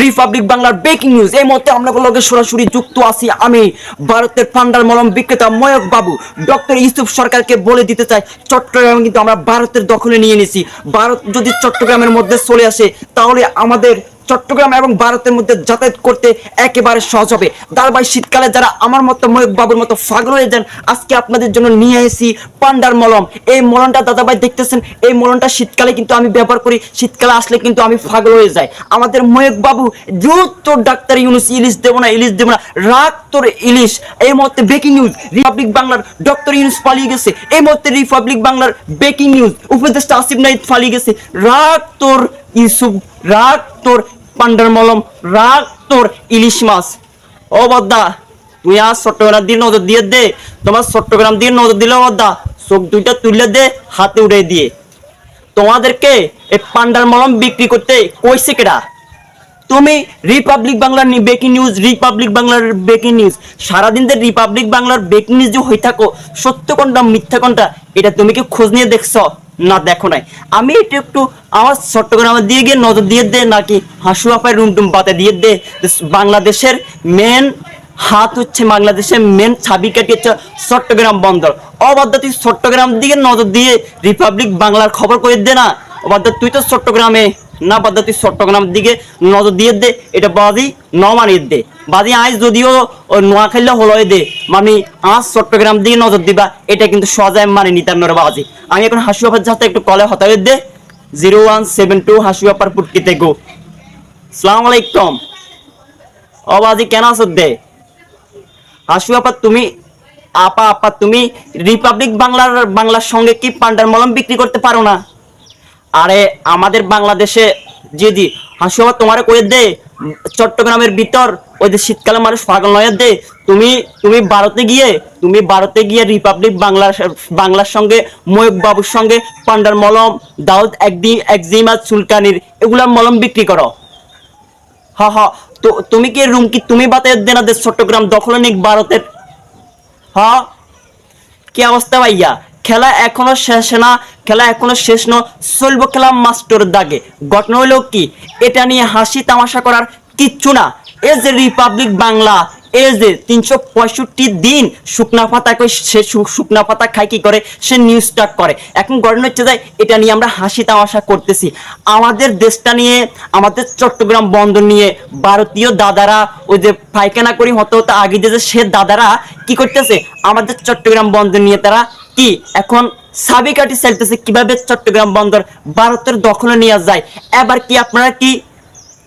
Republic বাংলার breaking news এই মুহূর্তে আমরা লগে সরাসরি যুক্ত আছি আমি, ভারতের ফান্ডার মলম বিক্রেতা ময়ক বাবু। ডক্টর ইউসুফ সরকারকে বলে দিতে চাই, চট্টগ্রাম কিন্তু আমরা ভারতের দখলে নিয়ে নিছি। ভারত যদি চট্টগ্রামের মধ্যে চলে আসে, তাহলে আমাদের চট্টগ্রাম এবং ভারতের মধ্যে যাতায়াত করতে একেবারে সহজ হবে। দারবাই শীতকালে যারা আমার মতো ময়ূক বাবুর মতো পাগল হয়ে যান, আজকে আপনাদের জন্য নিয়ে এসেছি পান্ডার মলম। এই মলমটা দাদাভাই দেখতেছেন, এই মলমটা শীতকালে কিন্তু আমি ব্যবহার করি, শীতকালে আসলে কিন্তু আমি পাগল হয়ে যাই। আমাদের ময়ূক বাবু দ্রুত তোর ডাক্তার ইউনুস, ইলিশ দেবো না, ইলিশ দেবো না, রাগ তোর ইলিশ। এই মুহূর্তে ব্রেকিং নিউজ রিপাবলিক বাংলার ডক্টর ইউনুস পালিয়ে গেছে। এই মুহূর্তে রিপাবলিক বাংলার ব্রেকিং নিউজ উপদেষ্টা আসিফ নাইদ পালিয়ে গেছে। রাগ তোর ইউসুফ, রাগ তোর পান্ডার মলম রাগ তোর ইলিশ মাছ। ও বদ্দা, তুই আজ চট্টগ্রাম দিয়ে নজর দিয়ে দে। তোমার চট্টগ্রাম দিয়ে নজর দিলে বদ্দা, চোখ দুইটা তুলে দে, হাতে উড়ে দিয়ে। তোমাদেরকে এই পান্ডার মলম বিক্রি করতে কইছে কেডা? তুমি রিপাবলিক বাংলার ব্রেকিং নিউজ রিপাবলিক বাংলার ব্রেকিং নিউজ সারাদিন যে রিপাবলিক বাংলার ব্রেকিং নিউজ যে হয়ে থাকো, সত্য কোনটা, মিথ্যা কোনটা, এটা তুমি কি খোঁজ নিয়ে দেখছ? না, দেখো নাই। আমি একটু একটু আমার চট্টগ্রামে দিয়ে গিয়ে নজর দিয়ে দে, নাকি হাসু রুম টুম বাতে দিয়ে দে। বাংলাদেশের মেন হাত হচ্ছে বাংলাদেশের মেন ছাবি হচ্ছে চট্টগ্রাম বন্দর। অবাধ্য তুই চট্টগ্রাম দিকে নজর দিয়ে রিপাবলিক বাংলার খবর করে দে না। অবাধ্য তুই তো চট্টগ্রামে। না বাদ তুই চট্টগ্রাম দিকে নজর দিয়ে দে, এটা বাদি ন মানিয়ে দে। বাদি আজ যদিও নোয়াখাইলে হলো দে মানে আজ চট্টগ্রাম দিকে নজর দিবা, এটা কিন্তু সহজে মানে নিতাম না রে বাজি। আমি এখন হাসু আপার সাথে একটু কলে হতাবে দে, zero one seven two Hasu আপার পুটকিতে গো। সালাম আলাইকুম। ও বাজি, কেন আছো দে? হাসু আপা তুমি, আপা আপা, তুমি রিপাবলিক বাংলার বাংলার সঙ্গে কি পান্ডার মলম বিক্রি করতে পারো না? আরে আমাদের বাংলাদেশে জি হাসু আপা তোমারে কয়ে দে, চট্টগ্রামের ভিতর ওই যে শীতকালে মানুষ পাগল নয় দে, তুমি তুমি ভারতে গিয়ে, তুমি ভারতে গিয়ে রিপাবলিক বাংলার বাংলার সঙ্গে ময়ূক বাবুর সঙ্গে, পান্ডার মলম, দাউদ একদিন একজিমা চুলকানির এগুলার মলম বিক্রি করো। হা হা, তো তুমি কি রুম কি তুমি বাতে দেনা দেশ চট্টগ্রাম দখলে নিক ভারতের? হ্যাঁ কি অবস্থা ভাইয়া? খেলা এখনও শেষ না, খেলা এখনও শেষ ন, চলবো খেলা মাস্টার দাগে। ঘটনা হলো কি? এটা নিয়ে হাসি তামাশা করার কিচ্ছু না। এই যে রিপাবলিক বাংলা এই যে তিনশো পঁয়ষট্টি দিন শুকনা পাতা কই, সে শুকনা পাতা খায় কি করে? সে নিউজ স্টার্ট করে। এখন ঘটনা হচ্ছে যে এটা নিয়ে আমরা হাসি তামাশা করতেছি। আমাদের দেশটা নিয়ে, আমাদের চট্টগ্রাম বন্দর নিয়ে ভারতীয় দাদারা, ওই যে পায়খানা করি হতে হতে আগে যে সে দাদারা কি করতেছে? আমাদের চট্টগ্রাম বন্দর নিয়ে তারা কি? এখন সাবিকাটি চাইতেছে কীভাবে চট্টগ্রাম বন্দর ভারতের দখলে নিয়ে যায়? এবার কি আপনারা কি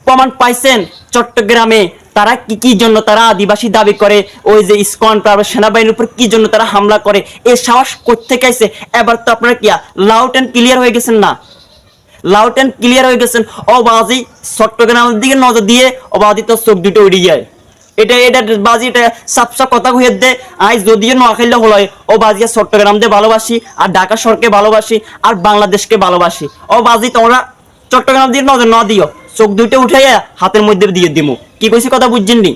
প্রমাণ পাইছেন চট্টগ্রামে? তারা কি কি জন্য তারা আদিবাসী দাবি করে? ওই যে ইসকন তারপর সেনাবাহিনীর উপর কি জন্য তারা হামলা করে? এই সাহস করতে আইছে? এবার তো আপনারা কি লাউট অ্যান্ড ক্লিয়ার হয়ে গেছেন না? লাউট অ্যান্ড ক্লিয়ার হয়ে গেছেন। ও বাজি চট্টগ্রামের দিকে নজর দিয়ে ও বাজি তো চোখ দুটো উড়ে যায়। এটা এটা বাজি, এটা সাপসা কথা হয়ে দে। আজ যদিও নোয়াখাইলে হলো, ও বাজি আর চট্টগ্রাম দিয়ে ভালোবাসি, আর ঢাকা শহরকে ভালোবাসি, আর বাংলাদেশকে ভালোবাসি। ও বাজি তোমরা চট্টগ্রাম দিয়ে নজর না দিও, চোখ দুইটা উঠাইয়া হাতের মধ্যে দিয়ে দিমু। কি কইছি কথা বুঝছেন নি?